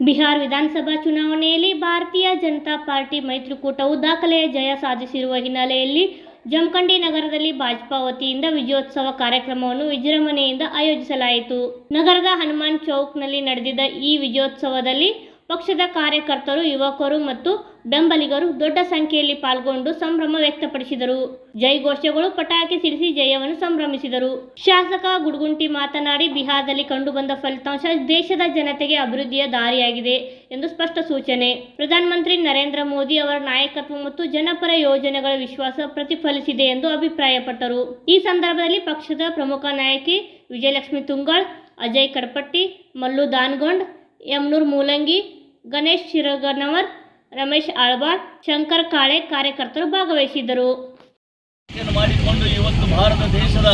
ಬಿಹಾರ ವಿಧಾನಸಭಾ ಚುನಾವಣೆಯಲ್ಲಿ ಭಾರತೀಯ ಜನತಾ ಪಾರ್ಟಿ ಮೈತ್ರಿಕೂಟವು ದಾಖಲೆಯ ಜಯ ಸಾಧಿಸಿರುವ ಹಿನ್ನೆಲೆಯಲ್ಲಿ ಜಮಖಂಡಿ ನಗರದಲ್ಲಿ ಭಾಜಪಾ ವತಿಯಿಂದ ವಿಜಯೋತ್ಸವ ಕಾರ್ಯಕ್ರಮವನ್ನು ವಿಜೃಂಭಣೆಯಿಂದ ಆಯೋಜಿಸಲಾಯಿತು. ನಗರದ ಹನುಮಾನ್ ಚೌಕ್ನಲ್ಲಿ ನಡೆದಿದ್ದ ಈ ವಿಜಯೋತ್ಸವದಲ್ಲಿ ಪಕ್ಷದ ಕಾರ್ಯಕರ್ತರು, ಯುವಕರು ಮತ್ತು ಬೆಂಬಲಿಗರು ದೊಡ್ಡ ಸಂಖ್ಯೆಯಲ್ಲಿ ಪಾಲ್ಗೊಂಡು ಸಂಭ್ರಮ ವ್ಯಕ್ತಪಡಿಸಿದರು. ಜೈ ಘೋಷಗಳು ಪಟಾಕಿ ಸಿಡಿಸಿ ಜಯವನ್ನು ಸಂಭ್ರಮಿಸಿದರು. ಶಾಸಕ ಗುಡ್ಗುಂಟಿ ಮಾತನಾಡಿ, ಬಿಹಾರದಲ್ಲಿ ಕಂಡುಬಂದ ಫಲಿತಾಂಶ ದೇಶದ ಜನತೆಗೆ ಅಭಿವೃದ್ಧಿಯ ದಾರಿಯಾಗಿದೆ ಎಂದು ಸ್ಪಷ್ಟ ಸೂಚನೆ. ಪ್ರಧಾನಮಂತ್ರಿ ನರೇಂದ್ರ ಮೋದಿ ಅವರ ನಾಯಕತ್ವ ಮತ್ತು ಜನಪರ ಯೋಜನೆಗಳ ವಿಶ್ವಾಸ ಪ್ರತಿಫಲಿಸಿದೆ ಎಂದು ಅಭಿಪ್ರಾಯಪಟ್ಟರು. ಈ ಸಂದರ್ಭದಲ್ಲಿ ಪಕ್ಷದ ಪ್ರಮುಖ ನಾಯಕಿ ವಿಜಯಲಕ್ಷ್ಮಿ ತುಂಗಾಳ್, ಅಜಯ್ ಕಡಪಟ್ಟಿ, ಮಲ್ಲು ದಾನ್ಗೊಂಡ್, ಯಮನೂರ್ ಮೂಲಂಗಿ ಗಣೇಶ್ ಶಿರಗನವರ್, ರಮೇಶ್ ಆಳ್ವಾರ್, ಶಂಕರ್ ಕಾಳೆ ಕಾರ್ಯಕರ್ತರು ಭಾಗವಹಿಸಿದರು ಮಾಡಿಕೊಂಡು ಇವತ್ತು ಭಾರತ ದೇಶದ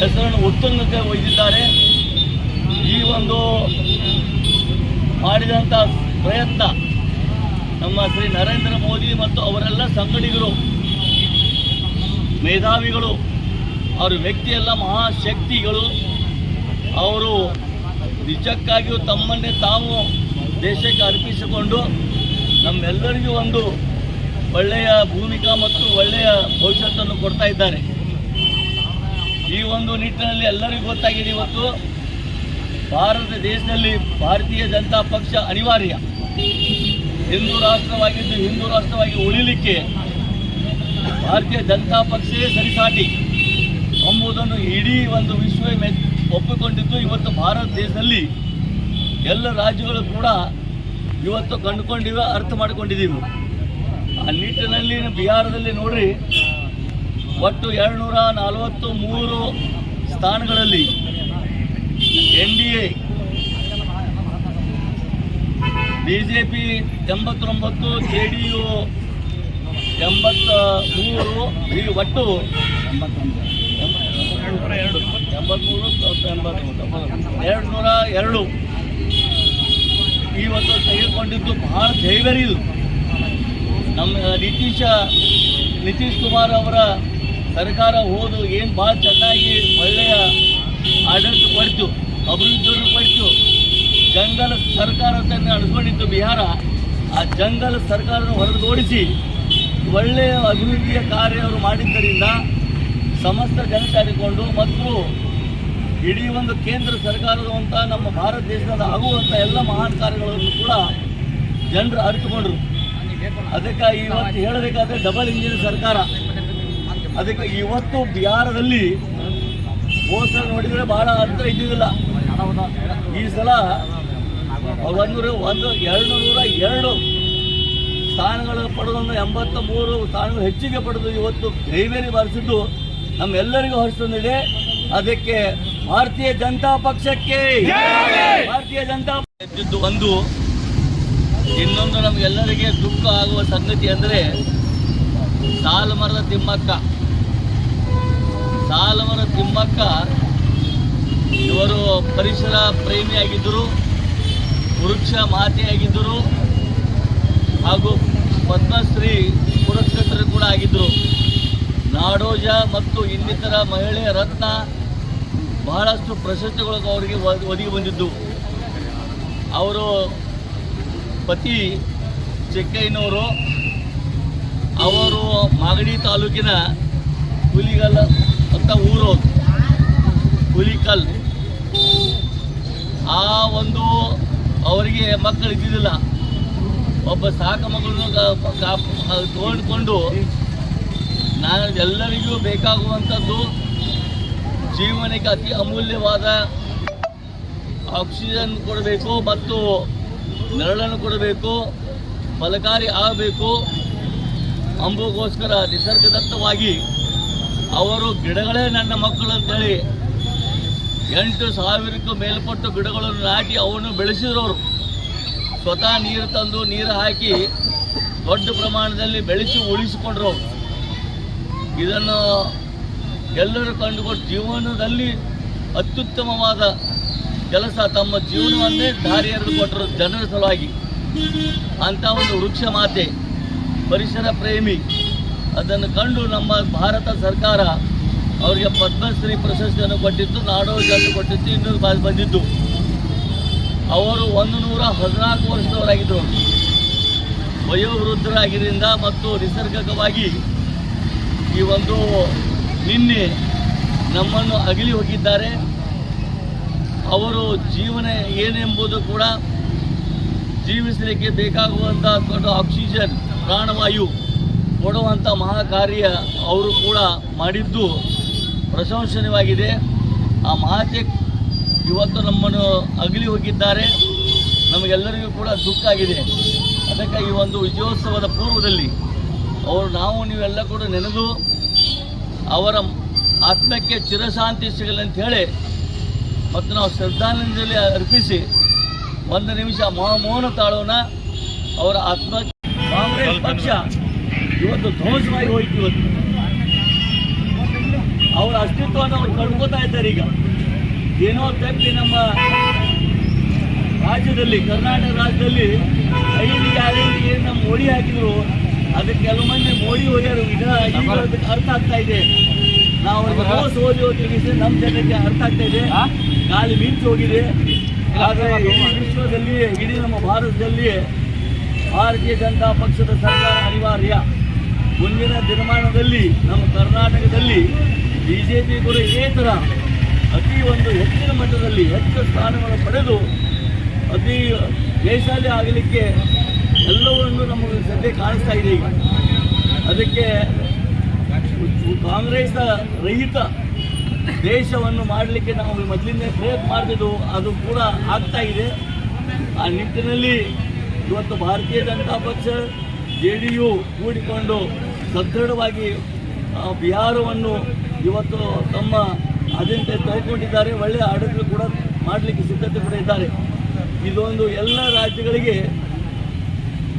ಹೆಸರನ್ನು ಉತ್ತುಂಗಕ್ಕೆ ಒಯ್ದಿದ್ದಾರೆ. ಈ ಒಂದು ಮಾಡಿದಂಥ ಪ್ರಯತ್ನ ನಮ್ಮ ಶ್ರೀ ನರೇಂದ್ರ ಮೋದಿ ಮತ್ತು ಅವರೆಲ್ಲ ಸಂಗಡಿಗರು, ಮೇಧಾವಿಗಳು, ಅವರ ವ್ಯಕ್ತಿಯೆಲ್ಲ ಮಹಾಶಕ್ತಿಗಳು, ಅವರು ನಿಜಕ್ಕಾಗಿಯೂ ತಮ್ಮನ್ನೇ ತಾವು ದೇಶಕ್ಕೆ ಅರ್ಪಿಸಿಕೊಂಡು ನಮ್ಮೆಲ್ಲರಿಗೂ ಒಂದು ಒಳ್ಳೆಯ ಭೂಮಿಕಾ ಮತ್ತು ಒಳ್ಳೆಯ ಭವಿಷ್ಯತ್ತನ್ನು ಕೊಡ್ತಾ ಇದ್ದಾರೆ. ಈ ಒಂದು ನಿಟ್ಟಿನಲ್ಲಿ ಎಲ್ಲರಿಗೂ ಗೊತ್ತಾಗಿದೆ ಇವತ್ತು ಭಾರತ ದೇಶದಲ್ಲಿ ಭಾರತೀಯ ಜನತಾ ಪಕ್ಷ ಅನಿವಾರ್ಯ. ಹಿಂದೂ ರಾಷ್ಟ್ರವಾಗಿದ್ದು ಹಿಂದೂ ರಾಷ್ಟ್ರವಾಗಿ ಉಳಿಲಿಕ್ಕೆ ಭಾರತೀಯ ಜನತಾ ಪಕ್ಷವೇ ಸರಿಸಾಟಿ. ಎಂಬುದನ್ನು ಇಡೀ ಒಂದು ವಿಶ್ವ ಒಪ್ಪಿಕೊಂಡಿದ್ದು ಇವತ್ತು ಭಾರತ ದೇಶದಲ್ಲಿ ಎಲ್ಲ ರಾಜ್ಯಗಳು ಕೂಡ ಇವತ್ತು ಕಂಡುಕೊಂಡಿವೆ, ಅರ್ಥ ಮಾಡಿಕೊಂಡಿದ್ದೀವಿ. ಆ ನಿಟ್ಟಿನಲ್ಲಿ ಬಿಹಾರದಲ್ಲಿ ನೋಡ್ರಿ, ಒಟ್ಟು ಎರಡುನೂರ ನಲವತ್ತು ಮೂರು ಸ್ಥಾನಗಳಲ್ಲಿ N D A B J P ಎಂಬತ್ತೊಂಬತ್ತು, ಜೆ ಡಿ ಯು ಎಂಬತ್ತ ಮೂರು ಈ ಒಟ್ಟು ಎಂಬತ್ಮೂರು ಎರಡು ನೂರ ಎರಡು. ಇವತ್ತು ತೆಗೆದುಕೊಂಡಿದ್ದು ಬಹಳ ಇದು ನಮ್ಮ ನಿತೀಶ, ನಿತೀಶ್ ಕುಮಾರ್ ಅವರ ಸರ್ಕಾರ ಹೋದು ಏನು ಭಾಳ ಚೆನ್ನಾಗಿ ಒಳ್ಳೆಯ ಆಡಳಿತ ಪಡಿತು ಅಭಿವೃದ್ಧಿಯನ್ನು ಪಡಿತು ಜಂಗಲ್ ಸರ್ಕಾರ ತನ್ನ ನಡೆಸ್ಕೊಂಡಿತ್ತು ಬಿಹಾರ. ಆ ಜಂಗಲ ಸರ್ಕಾರವನ್ನು ಹೊರಗೋಡಿಸಿ ಒಳ್ಳೆಯ ಅಭಿವೃದ್ಧಿಯ ಕಾರ್ಯ ಅವರು ಮಾಡಿದ್ದರಿಂದ ಸಮಸ್ತ ಜನ ಸೇರಿಕೊಂಡು ಮತ್ತು ಇಡೀ ಒಂದು ಕೇಂದ್ರ ಸರ್ಕಾರದಂಥ ನಮ್ಮ ಭಾರತ ದೇಶದಲ್ಲಿ ಆಗುವಂಥ ಎಲ್ಲ ಮಹಾನ್ ಕಾರ್ಯಗಳನ್ನು ಕೂಡ ಜನರು ಅರಿತುಕೊಂಡ್ರು. ಅದಕ್ಕೆ ಇವತ್ತು ಹೇಳಬೇಕಾದ್ರೆ ಡಬಲ್ ಇಂಜಿನ್ ಸರ್ಕಾರ. ಅದಕ್ಕೆ ಇವತ್ತು ಬಿಹಾರದಲ್ಲಿ ಹೋದ ಸಲ ನೋಡಿದರೆ ಬಹಳ ಅಂತರ ಇದ್ದಿದ್ದಿಲ್ಲ. ಈ ಸಲ ಒಂದು ಒಂದು ಎರಡು ನೂರ ಎರಡು ಸ್ಥಾನಗಳು ಪಡೆದೊಂದು ಎಂಬತ್ತ ಮೂರು ಸ್ಥಾನಗಳು ಹೆಚ್ಚಿಗೆ ಪಡೆದು ಇವತ್ತು ಜೈಬೇರಿ ಬಾರಿಸಿದ್ದು ನಮ್ಮೆಲ್ಲರಿಗೂ ಹೊರತಂದಿದೆ ಅದಕ್ಕೆ ಭಾರತೀಯ ಜನತಾ ಪಕ್ಷಕ್ಕೆ. ಭಾರತೀಯ ಜನತಾ ಪಕ್ಷದ್ದು ಒಂದು. ಇನ್ನೊಂದು ನಮಗೆಲ್ಲರಿಗೆ ದುಃಖ ಆಗುವ ಸಂಗತಿ ಅಂದರೆ ಸಾಲುಮರದ ತಿಮ್ಮಕ್ಕ. ಸಾಲಮರ ತಿಮ್ಮಕ್ಕ ಇವರು ಪರಿಸರ ಪ್ರೇಮಿಯಾಗಿದ್ದರು ವೃಕ್ಷ ಮಾತೆಯಾಗಿದ್ದರು ಹಾಗೂ ಪದ್ಮಶ್ರೀ ಪುರಸ್ಕೃತರು ಕೂಡ ಆಗಿದ್ದರು. ನಾಡೋಜ ಮತ್ತು ಇನ್ನಿತರ ಮಹಿಳೆಯ ರತ್ನ ಬಹಳಷ್ಟು ಪ್ರಶಸ್ತಿಗಳು ಅವರಿಗೆ ಒದ- ಒದಗಿ ಬಂದಿದ್ದು. ಅವರು ಪತಿ ಚೆಕ್ಕಯ್ಯನವರು, ಅವರು ಮಾಗಡಿ ತಾಲೂಕಿನ ಹುಲಿಗಲ್ ಅಂತ ಊರು. ಹುಲಿಕಲ್. ಆ ಒಂದು ಅವರಿಗೆ ಮಕ್ಕಳು ಇದ್ದಿದ್ದಿಲ್ಲ. ಒಬ್ಬ ಸಾಕ ಮಗಳನ್ನು ತಗೊಂಡ್ಕೊಂಡು ನಾನು ಎಲ್ಲರಿಗೂ ಬೇಕಾಗುವಂಥದ್ದು ಜೀವನಕ್ಕೆ ಅತಿ ಅಮೂಲ್ಯವಾದ ಆಕ್ಸಿಜನ್ ಕೊಡಬೇಕು ಮತ್ತು ನೆರಳನ್ನು ಕೊಡಬೇಕು, ಫಲಕಾರಿ ಆಗಬೇಕು. ಅಂಬುಗೋಸ್ಕರ ನಿಸರ್ಗದತ್ತವಾಗಿ ಅವರು ಗಿಡಗಳೇ ನನ್ನ ಮಕ್ಕಳು ಅಂತೇಳಿ ಎಂಟು ಸಾವಿರಕ್ಕೂ ಮೇಲ್ಪಟ್ಟು ಗಿಡಗಳನ್ನು ನಾಟಿ ಅವನ್ನು ಬೆಳೆಸಿರೋರು. ಸ್ವತಃ ನೀರು ತಂದು ನೀರು ಹಾಕಿ ದೊಡ್ಡ ಪ್ರಮಾಣದಲ್ಲಿ ಬೆಳೆಸಿ ಉಳಿಸಿಕೊಂಡ್ರು. ಇದನ್ನು ಎಲ್ಲರೂ ಕಂಡುಕೊಂಡು ಜೀವನದಲ್ಲಿ ಅತ್ಯುತ್ತಮವಾದ ಕೆಲಸ ತಮ್ಮ ಜೀವನವನ್ನೇ ದಾರಿ ಎರೆದು ಕೊಟ್ಟರು ಜನರ ಸಲುವಾಗಿ. ಅಂಥ ಒಂದು ವೃಕ್ಷ ಮಾತೆ, ಪರಿಸರ ಪ್ರೇಮಿ, ಅದನ್ನು ಕಂಡು ನಮ್ಮ ಭಾರತ ಸರ್ಕಾರ ಅವರಿಗೆ ಪದ್ಮಶ್ರೀ ಪ್ರಶಸ್ತಿಯನ್ನು ಕೊಟ್ಟಿತ್ತು ನಾಡೋಜನ್ನು ಕೊಟ್ಟಿತ್ತು ಇನ್ನೂ ಬಾರಿ ಬಂದಿದ್ದು. ಅವರು ಒಂದು ನೂರ ಹದಿನಾಲ್ಕು ವರ್ಷದವರಾಗಿದ್ದರು. ವಯೋವೃದ್ಧರಾಗಿದ್ದರಿಂದ ಮತ್ತು ನಿಸರ್ಗಕವಾಗಿ ಈ ಒಂದು ನಿನ್ನೆ ನಮ್ಮನ್ನು ಅಗಲಿ ಹೋಗಿದ್ದಾರೆ. ಅವರು ಜೀವನ ಏನೆಂಬುದು ಕೂಡ ಜೀವಿಸಲಿಕ್ಕೆ ಬೇಕಾಗುವಂಥ ದೊಡ್ಡ ಆಕ್ಸಿಜನ್ ಪ್ರಾಣವಾಯು ಕೊಡುವಂಥ ಮಹಾ ಕಾರ್ಯ ಅವರು ಕೂಡ ಮಾಡಿದ್ದು ಪ್ರಶಂಸನೀಯವಾಗಿದೆ. ಆ ಮಹಾತೆ ಇವತ್ತು ನಮ್ಮನ್ನು ಅಗಲಿ ಹೋಗಿದ್ದಾರೆ. ನಮಗೆಲ್ಲರಿಗೂ ಕೂಡ ದುಃಖ ಆಗಿದೆ. ಅದಕ್ಕೆ ಈ ಒಂದು ವಿಜಯೋತ್ಸವದ ಪೂರ್ವದಲ್ಲಿ ಅವರು ನಾವು ನೀವೆಲ್ಲ ಕೂಡ ನೆನೆದು ಅವರ ಆತ್ಮಕ್ಕೆ ಚಿರಶಾಂತಿ ಸಿಗಲಿ ಅಂತ ಹೇಳಿ ಮತ್ತು ನಾವು ಶ್ರದ್ಧಾಂಜಲಿ ಅರ್ಪಿಸಿ ಒಂದು ನಿಮಿಷ ಮಹಾಮೌನ ಮೌನ ತಾಳೋಣ. ಅವರ ಆತ್ಮ ಕಾಂಗ್ರೆಸ್ ಪಕ್ಷ ಇವತ್ತು ಧ್ವಂಸವಾಗಿ ಹೋಯ್ತು ಇವತ್ತು. ಅವರ ಅಸ್ತಿತ್ವವನ್ನು ಅವ್ರು ಕಳ್ಕೊತಾ ಇದ್ದಾರೆ ಈಗ. ಏನೋ ತಪ್ಪಿ ನಮ್ಮ ರಾಜ್ಯದಲ್ಲಿ, ಕರ್ನಾಟಕ ರಾಜ್ಯದಲ್ಲಿ ಐದು ಏನು ನಮ್ಮ ಮೋಡಿ ಹಾಕಿದ್ರು? ಅದಕ್ಕೆ ಕೆಲವು ಮಂದಿ ಮೋಡಿ ಹೋಗ್ಯಾರು. ಈಗ ಅರ್ಥ ಆಗ್ತಾ ಇದೆ. ನಾವು ಕೋಸ್ ಮೋಸ ಓದಿ ಹೋಗಿ ನಮ್ಮ ಜನಕ್ಕೆ ಅರ್ಥ ಆಗ್ತಾ ಇದೆ. ಗಾಳಿ ಮಿಂಚು ಹೋಗಿದೆ. ಆದರೆ ವಿಶ್ವದಲ್ಲಿ ಇಡೀ ನಮ್ಮ ಭಾರತದಲ್ಲಿ ಭಾರತೀಯ ಜನತಾ ಪಕ್ಷದ ಸರ್ಕಾರ ಅನಿವಾರ್ಯ. ಮುಂದಿನ ದಿನಮಾನದಲ್ಲಿ ನಮ್ಮ ಕರ್ನಾಟಕದಲ್ಲಿ ಬಿ ಜೆ ಪಿ ಕೂಡ ಇದೇ ಥರ ಅತಿ ಒಂದು ಹೆಚ್ಚಿನ ಮಟ್ಟದಲ್ಲಿ ಹೆಚ್ಚು ಸ್ಥಾನಗಳನ್ನು ಪಡೆದು ಅತಿ ದೇಶಾಲಿ ಆಗಲಿಕ್ಕೆ ಎಲ್ಲವನ್ನು ನಮಗೆ ಸದ್ಯ ಕಾಣಿಸ್ತಾ ಇದೆ ಈಗ. ಅದಕ್ಕೆ ಕಾಂಗ್ರೆಸ್ ರಹಿತ ದೇಶವನ್ನು ಮಾಡಲಿಕ್ಕೆ ನಾವು ಮೊದಲಿಂದ ಪ್ರಯತ್ನ ಮಾಡ್ತಿದ್ದು ಅದು ಕೂಡ ಆಗ್ತಾ ಇದೆ. ಆ ನಿಟ್ಟಿನಲ್ಲಿ ಇವತ್ತು ಭಾರತೀಯ ಜನತಾ ಪಕ್ಷ, ಜೆ ಡಿ ಯು ಕೂಡಿಕೊಂಡು ಸದೃಢವಾಗಿ ಬಿಹಾರವನ್ನು ಇವತ್ತು ತಮ್ಮ ಅದಂತೆ ತೆಗೆದುಕೊಂಡಿದ್ದಾರೆ. ಒಳ್ಳೆಯ ಆಡಳಿತ ಕೂಡ ಮಾಡಲಿಕ್ಕೆ ಸಿದ್ಧತೆ ಕೂಡ ಇದ್ದಾರೆ ಇದೊಂದು ಎಲ್ಲ ರಾಜ್ಯಗಳಿಗೆ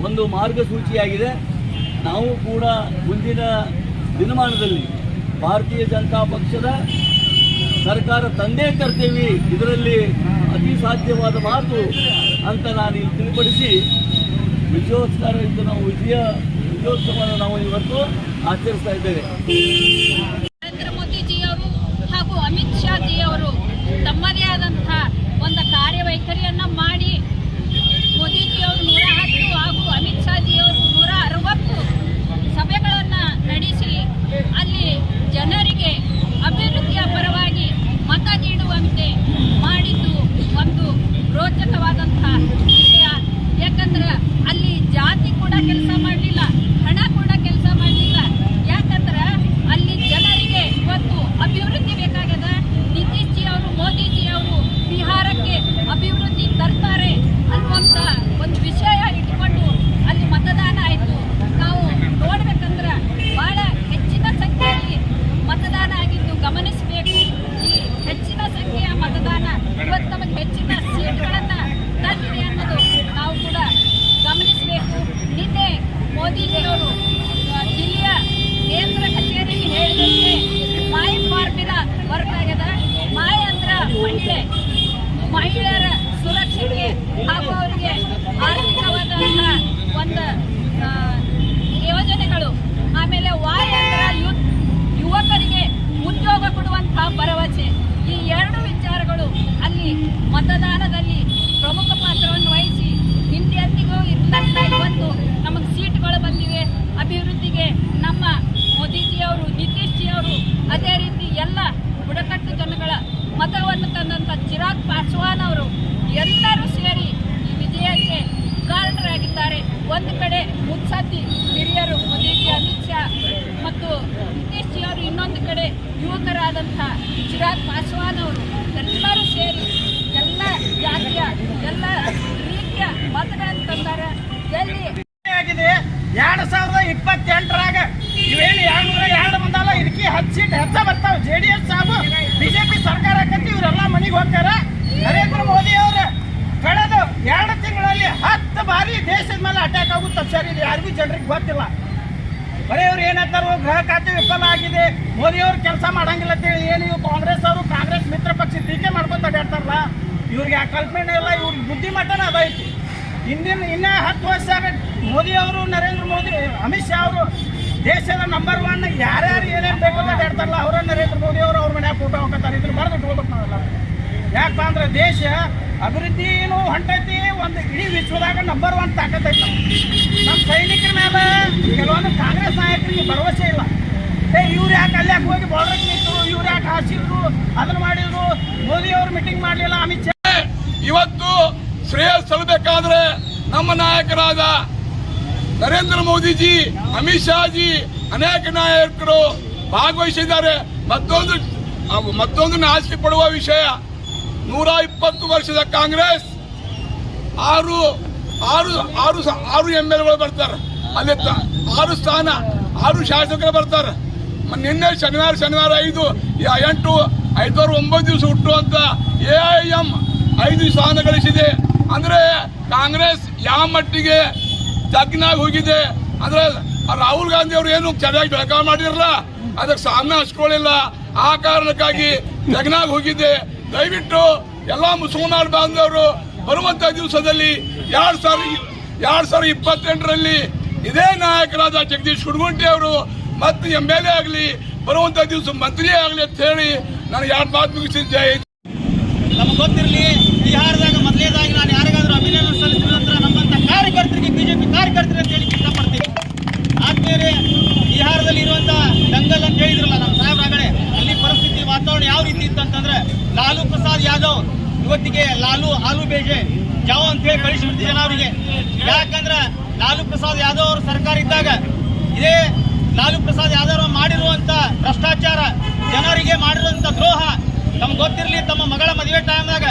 ಒಂದು ಮಾರ್ಗಸೂಚಿಯಾಗಿದೆ. ನಾವು ಕೂಡ ಮುಂದಿನ ದಿನಮಾನದಲ್ಲಿ ಭಾರತೀಯ ಜನತಾ ಪಕ್ಷದ ಸರ್ಕಾರ ತಂದೇ ಕರ್ತೀವಿ. ಇದರಲ್ಲಿ ಅತಿ ಸಾಧ್ಯವಾದ ಮಾತು ಅಂತ ನಾನು ಇಲ್ಲಿ ತಿಳಿಪಡಿಸಿ, ವಿಜಯೋತ್ಸವ ಇದು ನಾವು ವಿಜಯ ವಿಜಯೋತ್ಸವವನ್ನು ನಾವು ಇವತ್ತು ಆಚರಿಸ್ತಾ ಇದ್ದೇವೆ ನರೇಂದ್ರ ಮೋದಿಜಿಯವರು ಹಾಗೂ ಅಮಿತ್ ಶಾ ಜಿಯವರು ತಮ್ಮದೇ ಆದಂತಹ ಒಂದು ಕಾರ್ಯವೈಖರಿಯನ್ನ ಮಾಡಿ ಮೋದಿಜಿಯವರು ನೂರ ಹತ್ತು ಹಾಗೂ ಅಮಿತ್ ಶಾ ಜಿಯವರು ನೂರ ಅರವತ್ತು ಸಭೆಗಳನ್ನ ನಡೆಸಿ ಅಲ್ಲಿ ಜನರಿಗೆ ಅಭಿವೃದ್ಧಿಯ ಪರವಾಗಿ ಮತ ನೀಡುವಂತೆ ಮಾಡಿದ್ದು ಒಂದು ರೋಚಕವಾದಂತಹ ವಿಷಯ ಯಾಕಂದ್ರೆ ಅಲ್ಲಿ ಜಾತಿ ಕೂಡ ಕೆಲಸ ಮಾಡಲಿಲ್ಲ ಹಣ ಕೂಡ ಕೆಲಸ ಮಾಡಲಿಲ್ಲ ಯಾಕಂದ್ರೆ ಅಲ್ಲಿ ಜನರಿಗೆ ಇವತ್ತು ಅಭಿವೃದ್ಧಿ ಬೇಕಾಗ್ಯದ ನಿತೀಶ್ ಜಿ ಅವರು ಮೋದಿಜಿ ಅವರು ಬಿಹಾರಕ್ಕೆ ಅಭಿವೃದ್ಧಿ ತರ್ತಾರೆ ಅನ್ನುವಂತ ಒಂದು ವಿಷಯ ಇಟ್ಕೊಂಡು ಅಲ್ಲಿ ಮತದಾನ ಆಯಿತು ನಾವು ನೋಡ್ಬೇಕಂದ್ರೆ ಬಹಳ ಹೆಚ್ಚಿನ ಸಂಖ್ಯೆಯಲ್ಲಿ ಮತದಾನ ಆಗಿದ್ದು ಗಮನಿಸಬೇಕು ಈ ಹೆಚ್ಚಿನ ಸಂಖ್ಯೆಯ ಮತದಾನ ಇವತ್ತು ನಮಗೆ ಹೆಚ್ಚಿನ ಸೀಟ್ಗಳನ್ನ ತಂದಿದೆ ಅನ್ನೋದು ನಾವು ಕೂಡ ಗಮನಿಸಬೇಕು ನಿನ್ನೆ ಮೋದಿಜಿಯವರು ಆ, ಜಿಲ್ಲೆಯ ಕೇಂದ್ರ ಕಚೇರಿಯಲ್ಲಿ ಹೇಳಿದಂತೆ ಮಾಯಿ ಫಾರ್ಮಿನ ವರ್ಕ್ ಆಗ್ಯದ ಮಾಯಿ ಅಂದ್ರ ಮಹಿಳೆ ಮಹಿಳೆಯರ ಸುರಕ್ಷತೆ ಹಾಗೂ ಅವರಿಗೆ ಆರ್ಥಿಕವಾದಂತಹ ಒಂದು ಆ, ಯೋಜನೆಗಳು ಆಮೇಲೆ ವಾಯ್ ಅಂದ್ರ ಯುತ್ ಯುವಕರಿಗೆ ಉದ್ಯೋಗ ಕೊಡುವಂತಹ ಭರವಸೆ ಈ ಎರಡು ವಿಚಾರಗಳು ಅಲ್ಲಿ ಮತದಾನದಲ್ಲಿ ಪ್ರಮುಖ ಪಾತ್ರವನ್ನು ವಹಿಸಿ ಹಿಂದೆಂದಿಗೂ ಇರ್ಲಂತ ಇವತ್ತು ನಮಗೆ ಸೀಟ್ಗಳು ಬಂದಿವೆ ಅಭಿವೃದ್ಧಿಗೆ ನಮ್ಮ ಮೋದಿಜಿಯವರು ನಿತೀಶ್ ಜಿಯವರು ಅದೇ ರೀತಿ ಎಲ್ಲ ಬುಡಕಟ್ಟು ಜನಗಳ ಮತವನ್ನು ತಂದಂಥ ಚಿರಾಗ್ ಪಾಸ್ವಾನ್ ಅವರು ಎಲ್ಲರೂ ಸೇರಿ ಈ ವಿಜಯಕ್ಕೆ ಕಾರಣರಾಗಿದ್ದಾರೆ. ಒಂದು ಕಡೆ ಮುತ್ಸದ್ದಿ ಹಿರಿಯರು ಮೋದಿಜಿ ಅಮಿತ್ ಶಾ ಮತ್ತು ನಿತೀಶ್ ಜಿ ಅವರು ಇನ್ನೊಂದು ಕಡೆ ಯುವಕರಾದಂಥ ಚಿರಾಗ್ ಪಾಸ್ವಾನ್ ಅವರು. ಎಲ್ಲರೂ ಸೇರಿ ಎಲ್ಲ ಜಾತಿಯ, ಎಲ್ಲ ರೀತಿಯ ಮತಗಳನ್ನು ತಂದಾರೆ ಎಲ್ಲಿ? ಆಗಿದೆ. ಎರಡು ಸಾವಿರದ ಇಪ್ಪತ್ತೆಂಟರಾಗ ಇವೇನು ಎರಡ್ನೂರ ಎರಡು ಬಂದಲ್ಲ ಇದಕ್ಕೆ ಹತ್ತು ಸೀಟ್ ಹೆಚ್ಚ ಬರ್ತಾವೆ. ಜೆ ಡಿ ಎಸ್ ಹಾಗೂ ಬಿಜೆಪಿ ಸರ್ಕಾರ ಹಾಕತ್ತಿ ಮನೆಗೆ ಹೋಗ್ತಾರ ನರೇಂದ್ರ ಮೋದಿ ಅವರು ಕಳೆದ ಎರಡು ತಿಂಗಳಲ್ಲಿ ಹತ್ತು ಬಾರಿ ದೇಶದ ಮೇಲೆ ಇದು ಯಾರಿಗೂ ಜನರಿಗೆ ಗೊತ್ತಿಲ್ಲ. ಬರೆಯವ್ರು ಅವ್ರು ಏನಂತಾರು ಗೃಹ ಖಾತೆ ವಿಫಲ ಆಗಿದೆ. ಮೋದಿಯವ್ರು ಕೆಲಸ ಮಾಡಂಗಿಲ್ಲ ಅಂತೇಳಿ ಏನು ಇವು ಕಾಂಗ್ರೆಸ್ ಅವರು, ಕಾಂಗ್ರೆಸ್ ಮಿತ್ರ ಪಕ್ಷ ಟೀಕೆ ಮಾಡ್ಕೊಂತ ಹೇಳ್ತಾರಲ್ಲ ಇವ್ರಿಗೆ ಆ ಕಲ್ಪನೆ ಇಲ್ಲ, ಇವ್ರಿಗೆ ಬುದ್ಧಿಮಟ್ಟನ ಅದೈತಿ ಹಿಂದಿನ, ಇನ್ನೂ ಹತ್ತು ವರ್ಷ ಮೋದಿ ಅವರು, ನರೇಂದ್ರ ಮೋದಿ, ಅಮಿತ್ ಶಾ ಅವರು ದೇಶದ ನಂಬರ್ ಒನ್ ಯಾರ್ಯಾರು ಏನೇನು ಬೇಕು ಅಂತ ಹೇಳ್ತಾರಲ್ಲ ಅವರ ನರೇಂದ್ರ ಮೋದಿ ಅವರು ಅವ್ರ ಮನ್ಯಾಗ ಫೋಟೋ ಹಾಕತ್ತಾರೆ ಇದ್ರ ಬರೆದು ಇಟ್ಕೋಬೇಕು ನಾವೆಲ್ಲ. ಯಾಕಪ್ಪ ಅಂದ್ರೆ ದೇಶ ಅಭಿವೃದ್ಧಿನೂ ಹೊಂಟೈತಿ, ಒಂದು ಇಡೀ ವಿಶ್ವದಾಗ ನಂಬರ್ ಒನ್ ತಾಕತ್ತೈತಿ ನಮ್ಮ ಸೈನಿಕರ ಮೇಲೆ ಕೆಲವೊಂದು ಕಾಂಗ್ರೆಸ್ ನಾಯಕರಿಗೆ ಭರವಸೆ ಇಲ್ಲ. ಏ, ಇವ್ರು ಯಾಕೆ ಅಲ್ಲಿ ಯಾಕೆ ಹೋಗಿ ಬಾರ್ಡರ್ ನಿಂತರು, ಇವ್ರು ಯಾಕೆ ಹಾಸಿದ್ರು, ಅದನ್ನ ಮಾಡಿದ್ರು, ಮೋದಿ ಅವರು ಮೀಟಿಂಗ್ ಮಾಡಲಿಲ್ಲ, ಅಮಿತ್ ಶಾ ಇವತ್ತು ಶ್ರೇಯಸ್ ಸಲ್ಲಬೇಕಾದ್ರೆ ನಮ್ಮ ನಾಯಕರಾದ ನರೇಂದ್ರ ಮೋದಿಜಿ, ಅಮಿತ್ ಶಾಜಿ, ಅನೇಕ ನಾಯಕರು ಭಾಗವಹಿಸಿದ್ದಾರೆ. ಮತ್ತೊಂದು ಮತ್ತೊಂದು ನಾಚಿಕೆ ಪಡುವ ವಿಷಯ ನೂರ ಇಪ್ಪತ್ತು ವರ್ಷದ ಕಾಂಗ್ರೆಸ್. ಆರು ಆರು ಆರು ಆರು ಎಂ ಎಲ್ಗಳು ಬರ್ತಾರೆ. ಅಲ್ಲಿ ಆರು ಸ್ಥಾನ, ಆರು ಶಾಸಕರು ಬರ್ತಾರೆ. ನಿನ್ನೆ ಶನಿವಾರ ಶನಿವಾರ ಐದು ಎಂಟು, ಐದವರು ಒಂಬತ್ತು ದಿವಸ ಹುಟ್ಟು ಅಂತ ಎ ಐ ಎಂ ಐದು ಸ್ಥಾನ ಗಳಿಸಿದೆ. ಅಂದ್ರೆ ಕಾಂಗ್ರೆಸ್ ಯಾವ ಮಟ್ಟಿಗೆ ತಗ್ನಾಗಿ ಹೋಗಿದೆ? ಅಂದ್ರೆ ರಾಹುಲ್ ಗಾಂಧಿ ಅವರು ಏನು ಚೆನ್ನಾಗಿ ಬೆಳಕಾವ ಮಾಡಿರಲ್ಲ? ಅದಕ್ಕೆ ಸಾಮಾನ್ಯ ಹಚ್ಕೊಳ್ಳಿಲ್ಲ. ಆ ಕಾರಣಕ್ಕಾಗಿ ತಗ್ನಾಗಿ ಹೋಗಿದೆ. ದಯವಿಟ್ಟು ಎಲ್ಲ ಮುಸಲ್ಮಾನ್ ಬಾಂಧವರು ಬರುವಂತ ದಿವಸದಲ್ಲಿ ಎರಡ್ ಸಾವಿರ ಎರಡ್ ಸಾವಿರದ ಇಪ್ಪತ್ತೆಂಟರಲ್ಲಿ ಇದೇ ನಾಯಕರಾದ ಜಗದೀಶ್ ಹುಡುಗುಂಟಿ ಅವರು ಮತ್ತು ಎಂ ಎಲ್ ಎ ಆಗಲಿ ಬರುವಂತ ದಿವಸ ಮಂತ್ರಿ ಆಗಲಿ ಅಂತ ಹೇಳಿ ನಾನು ಎರಡು ಮಾತು ಮುಗಿಸಿದ್ದೆ. ನಮಗೆ ಗೊತ್ತಿರಲಿ, ಬಿಹಾರದಾಗ ಮೊದಲೇದಾಗಿ ನಾನು ಯಾರಿಗಾದ್ರೂ ಅಭಿನಂದನೆ ಸಲ್ಲಿಸಿದ ನಂತರ ನಮ್ಮಂತ ಕಾರ್ಯಕರ್ತರಿಗೆ, ಬಿಜೆಪಿ ಕಾರ್ಯಕರ್ತರಿಗೆ ಅಂತ ಹೇಳಿ ಇಷ್ಟಪಡ್ತೀನಿ ಆದ್ಮೇಲೆ ಬಿಹಾರದಲ್ಲಿ ಇರುವಂತ ದಂಗಲ್ ಅಂತ ಹೇಳಿದ್ರಲ್ಲ ನಮ್ಮ ಸಾಹೇಬ್ರಾಗಡೆ ಅಲ್ಲಿ ಪರಿಸ್ಥಿತಿ ವಾತಾವರಣ ಯಾವ ರೀತಿ ಇತ್ತು ಅಂತಂದ್ರೆ ಲಾಲು ಪ್ರಸಾದ್ ಯಾದವ್, ಇವತ್ತಿಗೆ ಲಾಲು ಆಲು ಬೇಜೆ, ಯಾವ ಅಂತ ಹೇಳಿ ಕಳಿಸಿಬಿಡ್ತಿದ್ದೆ ಅವರಿಗೆ. ಯಾಕಂದ್ರೆ ಲಾಲು ಪ್ರಸಾದ್ ಯಾದವ್ ಅವ್ರ ಸರ್ಕಾರ ಇದ್ದಾಗ ಇದೇ ಲಾಲು ಪ್ರಸಾದ್ ಯಾದವ್ ಮಾಡಿರುವಂತ ಭ್ರಷ್ಟಾಚಾರ, ಜನರಿಗೆ ಮಾಡಿರುವಂತ ದ್ರೋಹ, ನಮ್ಗೆ ಗೊತ್ತಿರಲಿ ತಮ್ಮ ಮಗಳ ಮದುವೆ ಟೈಮ್ನಾಗ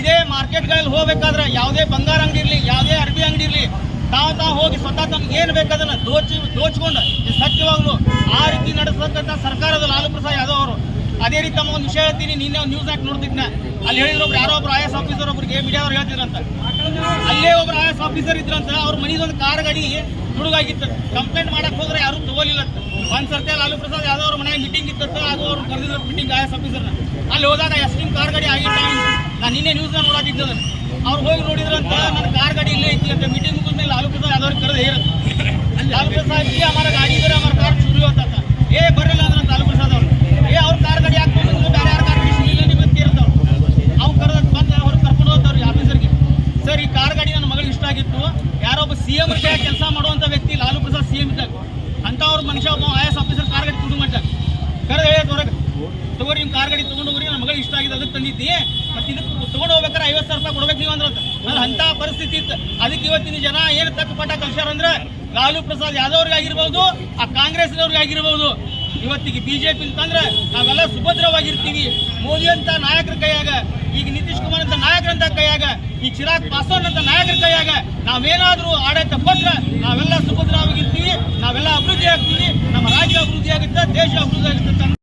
ಇದೇ ಮಾರ್ಕೆಟ್ಗಳಲ್ಲಿ ಹೋಗ್ಬೇಕಾದ್ರೆ ಯಾವುದೇ ಬಂಗಾರ ಅಂಗಡಿ ಇರಲಿ ಯಾವುದೇ ಅರಬಿ ಅಂಗಡಿ ಇರಲಿ ತಾವು ತಾವು ಹೋಗಿ ಸ್ವತಃ ತಮ್ಗೆ ಏನು ಬೇಕಾದ್ರೆ ದೋಚಿ, ದೋಚ್ಕೊಂಡು ಸತ್ಯವಾಗ್ಲು ಆ ರೀತಿ ನಡೆಸತಕ್ಕಂಥ ಸರ್ಕಾರದ ಲಾಲು ಪ್ರಸಾದ್ ಯಾದವ್ ಅವರು. ಅದೇ ರೀತಿ ತಮ್ಮ ಒಂದು ವಿಷಯ ಹೇಳ್ತೀನಿ. ನಿನ್ನೆ ಒಂದು ನ್ಯೂಸ್ ಹಾಕಿ ನೋಡ್ತಿದ್ನ. ಅಲ್ಲಿ ಹೇಳಿದ್ರು ಒಬ್ರು ಯಾರೋ ಒಬ್ರು ಐ ಎಸ್ ಆಫೀಸರ್ ಒಬ್ರಿಗೆ ಮೀಡಿಯಾವ್ರು ಹೇಳ್ತಿದ್ರಂತ. ಅಲ್ಲೇ ಒಬ್ರು ಐ ಎಸ್ ಆಫೀಸರ್ ಇದ್ರಂತ, ಅವ್ರ ಒಂದು ಕಾರ್ ಗಾಡಿ ಹುಡುಗಾಗಿತ್ತು. ಕಂಪ್ಲೇಂಟ್ ಮಾಡಕ್ ಹೋದ್ರೆ ಯಾರು ತಗೋಲಿಲ್ಲ ಒಂದ್ ಸರ್ತಿ ಲಾಲು ಪ್ರಸಾದ್ ಯಾವ್ದೋ ಅವ್ರ ಮನೆಯಾಗ ಮೀಟಿಂಗ್ ಇತ್ತು ಅದು ಅವ್ರು ಕರೆದಿದ್ರು ಮೀಟಿಂಗ್ ಐ ಎಸ್ ಆಫೀಸರ್ನ ಅಲ್ಲಿ ಹೋದಾಗ ಎಸ್ ನಿಮ್ ಕಾರ್ ಗಾಡಿ ಆಗಿಲ್ಲ ನಾನು ನಿನ್ನೆ ನ್ಯೂಸ್ ನೋಡಾಕಿದ್ದು ಅವ್ರು ಹೋಗಿ ನೋಡಿದ್ರಂತ, ನನ್ನ ಕಾರ್ ಗಾಡಿ ಇಲ್ಲೇ ಇತ್ತು ಅಂತ. ಮೀಟಿಂಗ್ ಮುಗಿದ್ಮೇಲೆ ಲಾಲು ಪ್ರಸಾದ್ ಯಾವ್ದವ್ರಿಗೆ ಕರೆದೇ ಇರುತ್ತೆ. ಲಾಲು ಪ್ರಸಾದ್ ಈ ಪರಿಸ್ಥಿತಿ ಇತ್ತು. ಅದಕ್ಕೆ ಇವತ್ತಿನ ಜನ ಏನು ತಕ್ಕ ಪಟ್ಟ ಕಲ್ಸ್ಯಾರ ಅಂದ್ರೆ ಲಾಲೂ ಪ್ರಸಾದ್ ಯಾದವ್ರಿಗೆ ಆಗಿರ್ಬೋದು, ಆ ಕಾಂಗ್ರೆಸ್ನವ್ರಿಗೆ ಆಗಿರ್ಬೋದು. ಇವತ್ತಿಗೆ ಬಿಜೆಪಿ ಅಂತಂದ್ರೆ ನಾವೆಲ್ಲ ಸುಭದ್ರವಾಗಿರ್ತೀವಿ. ಮೋದಿ ಅಂತ ನಾಯಕರ ಕೈಯಾಗ, ಈಗ ನಿತೀಶ್ ಕುಮಾರ್ ಅಂತ ನಾಯಕರಂತ ಕೈಯಾಗ, ಈ ಚಿರಾಗ್ ಪಾಸ್ವಾನ್ ಅಂತ ನಾಯಕರ ಕೈಯಾಗ ನಾವೇನಾದ್ರೂ ಆಡಳಿತ ಬಂದ್ರೆ ನಾವೆಲ್ಲ ಸುಭದ್ರವಾಗಿರ್ತೀವಿ, ನಾವೆಲ್ಲ ಅಭಿವೃದ್ಧಿ ಆಗ್ತೀವಿ, ನಮ್ಮ ರಾಜ್ಯ ಅಭಿವೃದ್ಧಿ ಆಗುತ್ತೆ, ದೇಶ ಅಭಿವೃದ್ಧಿ ಆಗುತ್ತೆ